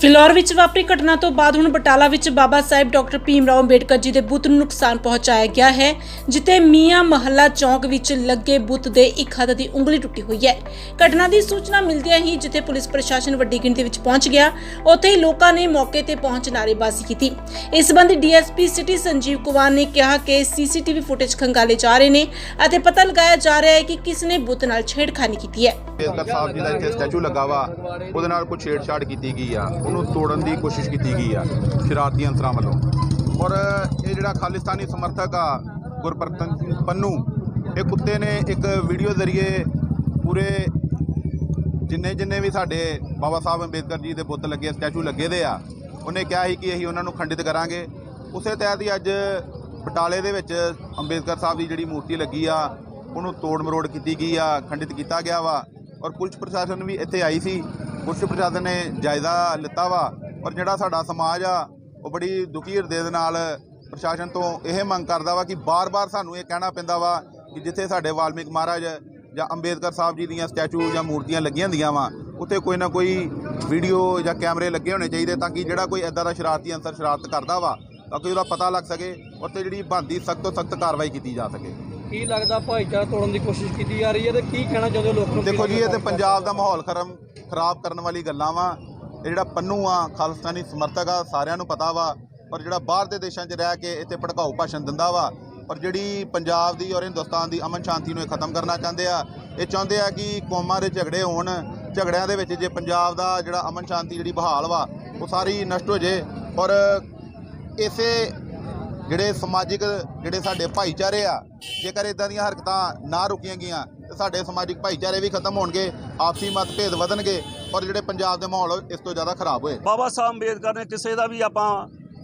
ਫਿਲੌਰ ਵਿੱਚ ਵਾਪਰੀ ਘਟਨਾ ਤੋਂ ਬਾਅਦ ਹੁਣ ਬਟਾਲਾ ਵਿੱਚ ਬਾਬਾ ਸਾਹਿਬ ਡਾਕਟਰ ਭੀਮ ਰਾਓ ਅੰਬੇਡਕਰ ਜੀ ਦੇ ਬੁੱਤ ਨੂੰ ਨੁਕਸਾਨ ਪਹੁੰਚਾਇਆ ਗਿਆ ਹੈ, ਜਿੱਥੇ ਮੀਆਂ ਮਹੱਲਾ ਚੌਂਕ ਵਿੱਚ ਲੱਗੇ ਬੁੱਤ ਦੇ ਇੱਕ ਹੱਥ ਦੀ ਉਂਗਲੀ ਟੁੱਟੀ ਹੋਈ ਹੈ। ਘਟਨਾ ਦੀ ਸੂਚਨਾ ਮਿਲਦਿਆਂ ਹੀ ਜਿੱਥੇ ਪੁਲਿਸ ਪ੍ਰਸ਼ਾਸਨ ਵੱਡੀ ਗਿਣਤੀ ਵਿੱਚ ਪਹੁੰਚ ਗਿਆ, ਉੱਥੇ ਹੀ ਲੋਕਾਂ ਨੇ ਮੌਕੇ ਤੇ ਪਹੁੰਚ ਨਾਅਰੇਬਾਜ਼ੀ ਕੀਤੀ। ਇਸ ਸੰਬੰਧੀ ਡੀਐਸਪੀ ਸਿਟੀ ਸੰਜੀਵ ਕੁਮਾਰ ਨੇ ਕਿਹਾ ਕਿ ਸੀਸੀਟੀਵੀ ਫੁਟੇਜ ਖੰਗਾਲੇ ਜਾ ਰਹੇ ਨੇ ਅਤੇ ਪਤਾ ਲਗਾਇਆ ਜਾ ਰਿਹਾ ਹੈ ਕਿ ਕਿਸ ਨੇ ਬੁੱਤ ਨਾਲ ਛੇੜਖਾਨੀ ਕੀਤੀ ਹੈ। ਸਾਹਿਬ ਜੀ ਦਾ ਇੱਥੇ ਸਟੈਚੂ ਲੱਗਾ ਵਾ, ਉਹਦੇ ਨਾਲ ਕੋਈ ਛੇੜਛਾੜ ਕੀਤੀ ਗਈ ਆ। ਉਹਨੂੰ ਤੋੜਨ ਦੀ ਕੋਸ਼ਿਸ਼ ਕੀਤੀ ਗਈ ਆ, ਸ਼ਰਾਰਤੀ ਅੰਸਰਾਂ ਵੱਲੋਂ। ਔਰ ਇਹ ਜਿਹੜਾ ਖਾਲਿਸਤਾਨੀ ਸਮਰਥਕ ਆ, ਗੁਰਪ੍ਰਤਨ ਸਿੰਘ ਪੰਨੂ, ਇਹ ਕੁੱਤੇ ਨੇ ਇੱਕ ਵੀਡੀਓ ਜ਼ਰੀਏ ਪੂਰੇ ਜਿੰਨੇ ਜਿੰਨੇ ਵੀ ਸਾਡੇ ਬਾਬਾ ਸਾਹਿਬ ਅੰਬੇਦਕਰ ਜੀ ਦੇ ਬੁੱਤ ਲੱਗੇ, ਸਟੈਚੂ ਲੱਗੇ ਦੇ ਆ, ਉਹਨੇ ਕਿਹਾ ਸੀ ਕਿ ਅਸੀਂ ਉਹਨਾਂ ਨੂੰ ਖੰਡਿਤ ਕਰਾਂਗੇ। ਉਸੇ ਤਹਿਤ ਹੀ ਅੱਜ ਬਟਾਲੇ ਦੇ ਵਿੱਚ ਅੰਬੇਦਕਰ ਸਾਹਿਬ ਦੀ ਜਿਹੜੀ ਮੂਰਤੀ ਲੱਗੀ ਆ, ਉਹਨੂੰ ਤੋੜ ਮਰੋੜ ਕੀਤੀ ਗਈ ਆ, ਖੰਡਿਤ ਕੀਤਾ ਗਿਆ ਵਾ। ਔਰ ਪੁਲਿਸ ਪ੍ਰਸ਼ਾਸਨ ਵੀ ਇੱਥੇ ਆਈ ਸੀ। ਪੁਲਿਸ ਪ੍ਰਸ਼ਾਸਨ ਨੇ ਜਾਇਜ਼ਾ ਲਿੱਤਾ ਵਾ ਔਰ ਜਿਹੜਾ ਸਾਡਾ ਸਮਾਜ ਆ, ਉਹ ਬੜੀ ਦੁਖੀ ਹਿਰਦੇ ਦੇ ਨਾਲ ਪ੍ਰਸ਼ਾਸਨ ਤੋਂ ਇਹ ਮੰਗ ਕਰਦਾ ਵਾ ਕਿ ਬਾਰ-ਬਾਰ ਸਾਨੂੰ ਇਹ ਕਹਿਣਾ ਪੈਂਦਾ ਵਾ ਕਿ ਜਿੱਥੇ ਸਾਡੇ ਵਾਲਮੀਕ ਮਹਾਰਾਜ ਜਾਂ ਅੰਬੇਦਕਰ ਸਾਹਿਬ ਜੀ ਦੀਆਂ ਸਟੈਚੂ ਜਾਂ ਮੂਰਤੀਆਂ ਲੱਗੀਆਂ ਹੁੰਦੀਆਂ ਵਾ, ਉੱਥੇ ਕੋਈ ਨਾ ਕੋਈ ਵੀਡੀਓ ਜਾਂ ਕੈਮਰੇ ਲੱਗੇ ਹੋਣੇ ਚਾਹੀਦੇ ਤਾਂ ਕਿ ਜਿਹੜਾ ਕੋਈ ਐਦਾਂ ਦਾ ਸ਼ਰਾਰਤੀ ਅੰਸਰ ਸ਼ਰਾਰਤ ਕਰਦਾ ਵਾ, ਤਾਂ ਕਿ ਉਹਦਾ ਪਤਾ ਲੱਗ ਸਕੇ, ਉੱਥੇ ਜਿਹੜੀ ਬਣਦੀ ਸਖਤ ਤੋਂ ਸਖਤ ਕਾਰਵਾਈ ਕੀਤੀ ਜਾ ਸਕੇ। ਕੀ ਲੱਗਦਾ ਭਾਈਚਾਰਾ ਤੋੜਨ ਦੀ ਕੋਸ਼ਿਸ਼ ਕੀਤੀ ਜਾ ਰਹੀ ਹੈ ਤੇ ਕੀ ਕਹਿਣਾ ਚਾਹੁੰਦੇ ਹੋ ਲੋਕ ਨੂੰ? ਦੇਖੋ ਜੀ, ਇਹ ਤੇ ਪੰਜਾਬ ਦਾ ਮਾਹੌਲ ਖਰਮ, ਖਰਾਬ ਕਰਨ ਵਾਲੀ ਗੱਲਾਂ ਵਾ। ਇਹ ਜਿਹੜਾ ਪੰਨੂ ਆ, ਖਾਲਿਸਤਾਨੀ ਸਮਰਥਕ ਆ, ਸਾਰਿਆਂ ਨੂੰ ਪਤਾ ਵਾ। ਔਰ ਜਿਹੜਾ ਬਾਹਰ ਦੇ ਦੇਸ਼ਾਂ 'ਚ ਰਹਿ ਕੇ ਇੱਥੇ ਭੜਕਾਊ ਭਾਸ਼ਣ ਦਿੰਦਾ ਵਾ ਔਰ ਜਿਹੜੀ ਪੰਜਾਬ ਦੀ ਔਰ ਹਿੰਦੁਸਤਾਨ ਦੀ ਅਮਨ ਸ਼ਾਂਤੀ ਨੂੰ ਇਹ ਖਤਮ ਕਰਨਾ ਚਾਹੁੰਦੇ ਆ, ਇਹ ਚਾਹੁੰਦੇ ਆ ਕਿ ਕੌਮਾਂ ਦੇ ਝਗੜੇ ਹੋਣ, ਝਗੜਿਆਂ ਦੇ ਵਿੱਚ ਜੇ ਪੰਜਾਬ ਦਾ ਜਿਹੜਾ ਅਮਨ ਸ਼ਾਂਤੀ ਜਿਹੜੀ ਬਹਾਲ ਵਾ, ਉਹ ਸਾਰੀ ਨਸ਼ਟ ਹੋ ਜੇ। ਔਰ ਇਸੇ ਜਿਹੜੇ ਸਮਾਜਿਕ, ਜਿਹੜੇ ਸਾਡੇ ਭਾਈਚਾਰੇ ਆ, ਜੇਕਰ ਇਦਾਂ ਦੀਆਂ ਹਰਕਤਾਂ ਨਾ ਰੁਕੀਆਂ ਗਈਆਂ, ਤੇ ਸਾਡੇ ਸਮਾਜਿਕ ਭਾਈਚਾਰੇ ਵੀ ਖਤਮ ਹੋਣਗੇ, ਆਪਸੀ ਮਤਭੇਦ ਵਧਣਗੇ, ਔਰ ਜਿਹੜੇ ਪੰਜਾਬ ਦੇ ਮਾਹੌਲ ਇਸ ਤੋਂ ਜ਼ਿਆਦਾ ਖਰਾਬ ਹੋਏ। ਬਾਬਾ ਸਾਹਿਬ ਅੰਬੇਦਕਰ ਨੇ ਕਿਸੇ ਦਾ ਵੀ ਆਪਾਂ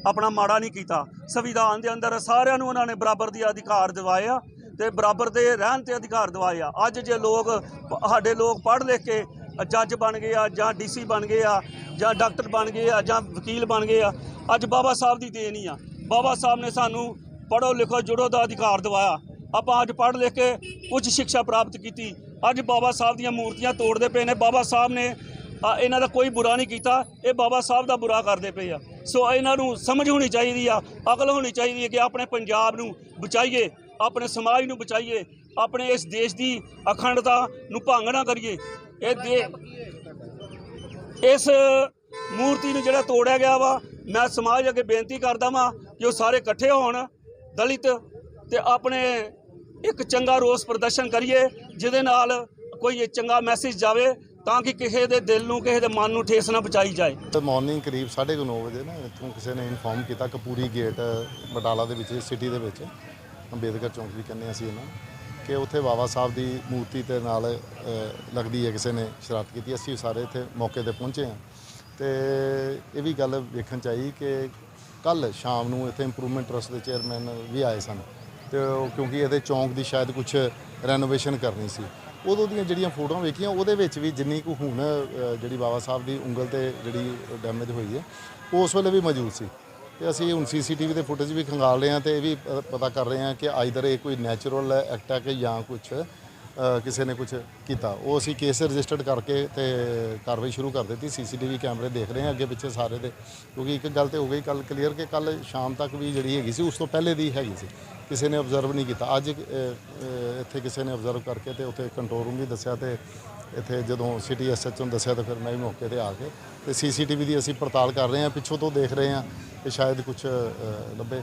ਆਪਣਾ ਮਾੜਾ ਨਹੀਂ ਕੀਤਾ। ਸੰਵਿਧਾਨ ਦੇ ਅੰਦਰ ਸਾਰਿਆਂ ਨੂੰ ਉਹਨਾਂ ਨੇ ਬਰਾਬਰ ਦੇ ਅਧਿਕਾਰ ਦਿਵਾਏ ਆ, ਤੇ ਬਰਾਬਰ ਦੇ ਰਹਿਣ ਤੇ ਅਧਿਕਾਰ ਦਿਵਾਏ ਆ। ਅੱਜ ਜੇ ਲੋਕ, ਸਾਡੇ ਲੋਕ ਪੜ੍ਹ ਲਿਖ ਕੇ ਜੱਜ ਬਣ ਗਏ ਆ, ਜਾਂ ਡੀਸੀ ਬਣ ਗਏ ਆ, ਜਾਂ ਡਾਕਟਰ ਬਣ ਗਏ ਆ, ਜਾਂ ਵਕੀਲ ਬਣ ਗਏ ਆ, ਅੱਜ ਬਾਬਾ ਸਾਹਿਬ ਦੀ ਦੇਣ ਹੀ ਆ। ਬਾਬਾ ਸਾਹਿਬ ਨੇ ਸਾਨੂੰ ਪੜ੍ਹੋ ਲਿਖੋ ਜੁੜੋ ਦਾ ਅਧਿਕਾਰ ਦਿਵਾਇਆ। ਆਪਾਂ ਅੱਜ ਪੜ੍ਹ ਲਿਖ ਕੇ ਉੱਚ ਸਿੱਖਿਆ ਪ੍ਰਾਪਤ ਕੀਤੀ। ਅੱਜ ਬਾਬਾ ਸਾਹਿਬ ਦੀਆਂ ਮੂਰਤੀਆਂ ਤੋੜਦੇ ਪਏ ਨੇ। ਬਾਬਾ ਸਾਹਿਬ ਨੇ ਇਹਨਾਂ ਦਾ ਕੋਈ ਬੁਰਾ ਨਹੀਂ ਕੀਤਾ। ਇਹ ਬਾਬਾ ਸਾਹਿਬ ਦਾ ਬੁਰਾ ਕਰਦੇ ਪਏ ਆ। ਸੋ ਇਹਨਾਂ ਨੂੰ ਸਮਝ ਹੋਣੀ ਚਾਹੀਦੀ ਆ, ਅਕਲ ਹੋਣੀ ਚਾਹੀਦੀ ਹੈ ਕਿ ਆਪਣੇ ਪੰਜਾਬ ਨੂੰ ਬਚਾਈਏ, ਆਪਣੇ ਸਮਾਜ ਨੂੰ ਬਚਾਈਏ, ਆਪਣੇ ਇਸ ਦੇਸ਼ ਦੀ ਅਖੰਡਤਾ ਨੂੰ ਭੰਗ ਨਾ ਕਰੀਏ। ਇਹ ਦੇ ਇਸ ਮੂਰਤੀ ਨੂੰ ਜਿਹੜਾ ਤੋੜਿਆ ਗਿਆ ਵਾ, ਮੈਂ ਸਮਾਜ ਅੱਗੇ ਬੇਨਤੀ ਕਰਦਾ ਵਾਂ ਕਿ ਉਹ ਸਾਰੇ ਇਕੱਠੇ ਹੋਣ, ਦਲਿਤ ਤੇ ਆਪਣੇ ਇੱਕ ਚੰਗਾ ਰੋਸ ਪ੍ਰਦਰਸ਼ਨ ਕਰੀਏ, ਜਿਹਦੇ ਨਾਲ ਕੋਈ ਚੰਗਾ ਮੈਸੇਜ ਜਾਵੇ ਤਾਂ ਕਿ ਕਿਸੇ ਦੇ ਦਿਲ ਨੂੰ, ਕਿਸੇ ਦੇ ਮਨ ਨੂੰ ਠੇਸ ਨਾ ਪਹੁੰਚਾਈ ਜਾਏ। ਤੇ ਮਾਰਨਿੰਗ ਕਰੀਬ 9:30 ਵਜੇ ਨਾ ਇੱਥੋਂ ਕਿਸੇ ਨੇ ਇਨਫੋਰਮ ਕੀਤਾ ਕਪੂਰੀ ਗੇਟ ਬਟਾਲਾ ਦੇ ਵਿੱਚ ਸਿਟੀ ਦੇ ਵਿੱਚ। ਅੰਬੇਦਕਰ ਚੌਂਕ ਵੀ ਕਹਿੰਦੇ ਅਸੀਂ ਇਹਨਾਂ ਕਿ ਉੱਥੇ ਬਾਬਾ ਸਾਹਿਬ ਦੀ ਮੂਰਤੀ ਤੇ ਨਾਲ ਲੱਗਦੀ ਹੈ ਕਿਸੇ ਨੇ ਸ਼ਰਾਰਤ ਕੀਤੀ। ਅਸੀਂ ਸਾਰੇ ਇੱਥੇ ਮੌਕੇ ਤੇ ਪਹੁੰਚੇ ਹਾਂ। ਤੇ ਇਹ ਵੀ ਗੱਲ ਵੇਖਣ ਚ ਆਈ ਕਿ ਕੱਲ ਸ਼ਾਮ ਨੂੰ ਇੱਥੇ ਇੰਪਰੂਵਮੈਂਟ ਟਰਸਟ ਦੇ ਚੇਅਰਮੈਨ ਵੀ ਆਏ ਸਨ। ਤੇ ਉਹ ਕਿਉਂਕਿ ਇਹਦੇ ਚੌਂਕ ਦੀ ਸ਼ਾਇਦ ਕੁਝ ਰੈਨੋਵੇਸ਼ਨ ਕਰਨੀ ਸੀ। ਉਦੋਂ ਦੀਆਂ ਜਿਹੜੀਆਂ ਫੋਟੋਆਂ ਵੇਖੀਆਂ, ਉਹਦੇ ਵਿੱਚ ਵੀ ਜਿੰਨੀ ਕੁ ਹੁਣ ਜਿਹੜੀ ਬਾਬਾ ਸਾਹਿਬ ਦੀ ਉਂਗਲ ਤੇ ਜਿਹੜੀ ਡੈਮੇਜ ਹੋਈ ਹੈ, ਉਸ ਵੇਲੇ ਵੀ ਮੌਜੂਦ ਸੀ। ਤੇ ਅਸੀਂ ਹੁਣ ਸੀਸੀਟੀਵੀ ਦੇ ਫੁਟੇਜ ਵੀ ਖੰਗਾਲ ਰਹੇ ਹਾਂ ਤੇ ਇਹ ਵੀ ਪਤਾ ਕਰ ਰਹੇ ਹਾਂ ਕਿ ਆਈਦਰ ਇਹ ਕੋਈ ਨੈਚੁਰਲ ਐਕਟ ਹੈ ਕਿ ਜਾਂ ਕੁਝ ਕਿਸੇ ਨੇ ਕੁਝ ਕੀਤਾ। ਉਹ ਅਸੀਂ ਕੇਸ ਰਜਿਸਟਰਡ ਕਰਕੇ ਤੇ ਕਾਰਵਾਈ ਸ਼ੁਰੂ ਕਰ ਦਿੱਤੀ। ਸੀਸੀਟੀਵੀ ਕੈਮਰੇ ਦੇਖ ਰਹੇ ਹਾਂ ਅੱਗੇ ਪਿੱਛੇ ਸਾਰੇ ਦੇ। ਕਿਉਂਕਿ ਇੱਕ ਗੱਲ ਤੇ ਹੋ ਗਈ ਕੱਲ ਕਲੀਅਰ ਕਿ ਕੱਲ ਸ਼ਾਮ ਤੱਕ ਵੀ ਜਿਹੜੀ ਹੈਗੀ ਸੀ, ਉਸ ਤੋਂ ਪਹਿਲੇ ਦੀ ਹੈਗੀ ਸੀ। ਕਿਸੇ ਨੇ ਆਬਜ਼ਰਵ ਨਹੀਂ ਕੀਤਾ। ਅੱਜ ਇੱਥੇ ਕਿਸੇ ਨੇ ਆਬਜ਼ਰਵ ਕਰਕੇ ਤੇ ਉੱਥੇ ਕੰਟਰੋਲ ਰੂਮ ਵੀ ਦੱਸਿਆ ਤੇ ਇੱਥੇ ਜਦੋਂ ਸਿਟੀ ਐਸਐਚ ਨੂੰ ਦੱਸਿਆ ਤਾਂ ਫਿਰ ਮੈਂ ਵੀ ਮੌਕੇ ਤੇ ਆ ਕੇ ਤੇ ਸੀਸੀਟੀਵੀ ਦੀ ਅਸੀਂ ਪੜਤਾਲ ਕਰ ਰਹੇ ਹਾਂ। ਪਿੱਛੋਂ ਤੋਂ ਦੇਖ ਰਹੇ ਹਾਂ ਕਿ ਸ਼ਾਇਦ ਕੁਝ ਲੱਭੇ।